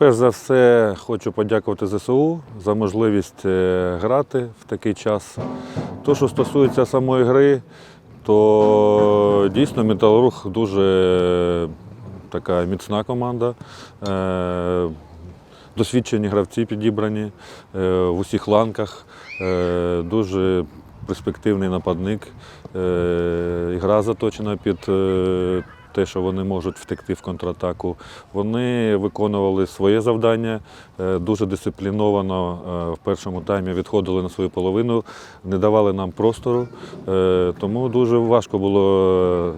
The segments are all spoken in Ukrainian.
перш за все хочу подякувати ЗСУ за можливість е, грати в такий час. То, що стосується самої гри, то дійсно Металург дуже така міцна команда. Е, Досвідчені гравці підібрані е, в усіх ланках, дуже перспективний нападник. Гра заточена під те, що вони можуть втекти в контратаку. Вони виконували своє завдання е, дуже дисципліновано е, в першому таймі відходили на свою половину, не давали нам простору. Е, Тому дуже важко було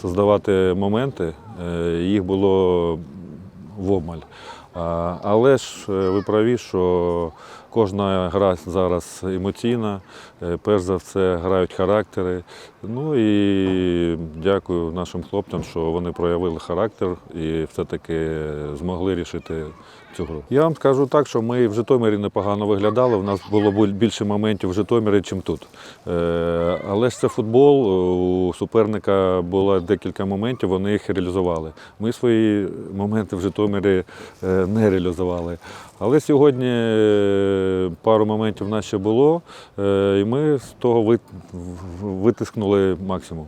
создавати моменти. Їх було в обмаль. Але ж е, ви праві, що кожна гра зараз емоційна, Е, перш за все грають характери. Ну і дякую нашим хлопцям, що вони проявили характер і все-таки змогли рішити цю гру. Я вам скажу так, що ми в Житомирі непогано виглядали. У нас було більше моментів в Житомирі, ніж тут. Е, Але ж це футбол. У суперника було декілька моментів, вони їх реалізували. Ми свої моменти в Житомирі не реалізували. Але сьогодні е, пару моментів в нас ще було, е, і ми з того витискнули максимум.